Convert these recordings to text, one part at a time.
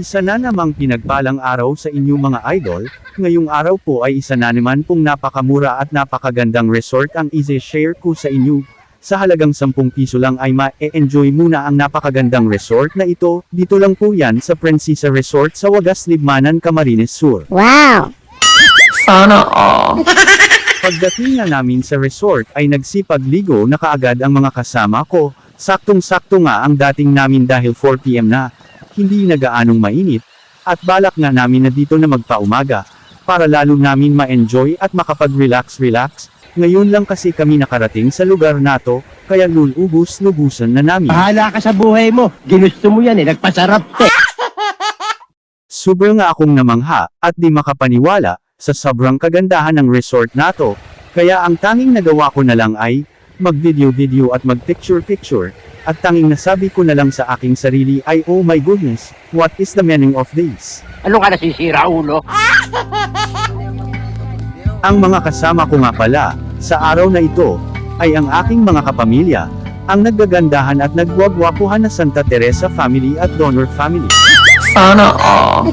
Isa na namang pinagpalang araw sa inyong mga idol, ngayong araw po ay isa na naman pong napakamura at napakagandang resort ang i-share ko sa inyo. Sa halagang 10 piso lang ay ma-enjoy muna ang napakagandang resort na ito, dito lang po yan sa Princesa Resort sa Wagas Libmanan, Camarines Sur. Wow! Sana all. Pagdating nga namin sa resort ay nagsipag ligo na kaagad ang mga kasama ko, saktong-sakto nga ang dating namin dahil 4pm na, hindi na gaanong mainit, at balak nga namin na dito na magpaumaga, para lalo namin ma-enjoy at makapag-relax-relax, ngayon lang kasi kami nakarating sa lugar nato, kaya lulubos-lubusan na namin. Bahala ka sa buhay mo. Ginusto mo yan eh. Nagpasarap ka. eh. Sobrang nga akong namangha, at di makapaniwala, sa sobrang kagandahan ng resort nato, kaya ang tanging nagawa ko na lang ay, mag-video-video at mag-picture-picture, at tanging nasabi ko na lang sa aking sarili ay oh my goodness, what is the meaning of this? Ano ka nasisira, ulo? Ang mga kasama ko nga pala, sa araw na ito, ay ang aking mga kapamilya, ang naggagandahan at nagwagwapuhan na Santa Teresa family at Donor family. Sana all.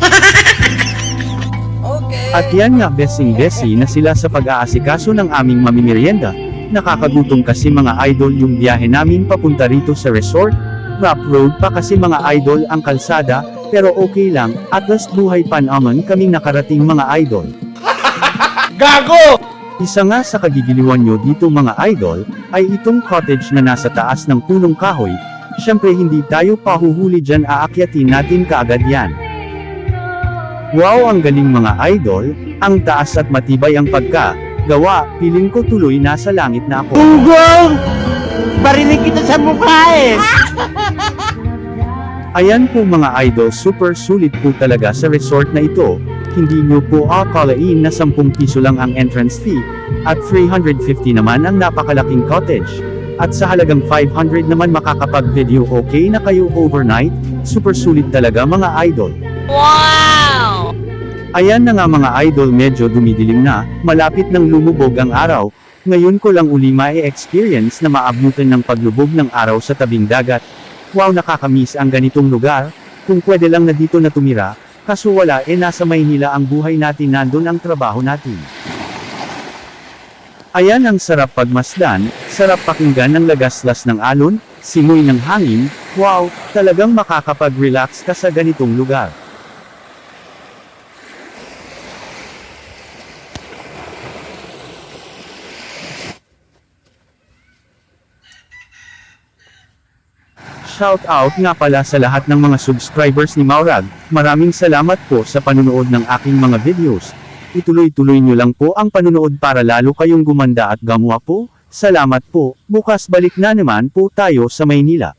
At yan nga besing-besi na sila sa pag-aasikaso ng aming mamimerienda. Nakakagutom kasi mga idol yung biyahe namin papunta rito sa resort. Rough road pa kasi mga idol ang kalsada, pero okay lang, at least buhay pa naman kaming nakarating mga idol. Gago! Isa nga sa kagigiliwan nyo dito mga idol, ay itong cottage na nasa taas ng punong kahoy. Siyempre hindi tayo pahuhuli dyan aakyatin natin kaagad yan. Wow ang galing mga idol, ang taas at matibay ang pagka, gawa, piling ko tuloy nasa langit na ako. Ugong! Barinig kita sa mukha eh. Ayan po mga idol super sulit po talaga sa resort na ito, hindi nyo po akalain na 10 piso lang ang entrance fee, at 350 naman ang napakalaking cottage. At sa halagang 500 naman makakapag-video okay na kayo overnight, super sulit talaga mga idol. Wow! Ayan na nga mga idol medyo dumidilim na, malapit nang lumubog ang araw, ngayon ko lang uli ma-experience na maabutan ng paglubog ng araw sa tabing dagat. Wow nakakamiss ang ganitong lugar, kung pwede lang na dito na tumira, kaso wala eh nasa Maynila ang buhay natin nandun ang trabaho natin. Ayan ang sarap pagmasdan, sarap pakinggan ng lagaslas ng alon, simoy ng hangin, wow, talagang makakapag-relax ka sa ganitong lugar. Shout out nga pala sa lahat ng mga subscribers ni Maurag, maraming salamat po sa panunood ng aking mga videos. Ituloy-tuloy nyo lang po ang panunood para lalo kayong gumanda at gamwa po. Salamat po, bukas balik na naman po tayo sa Maynila.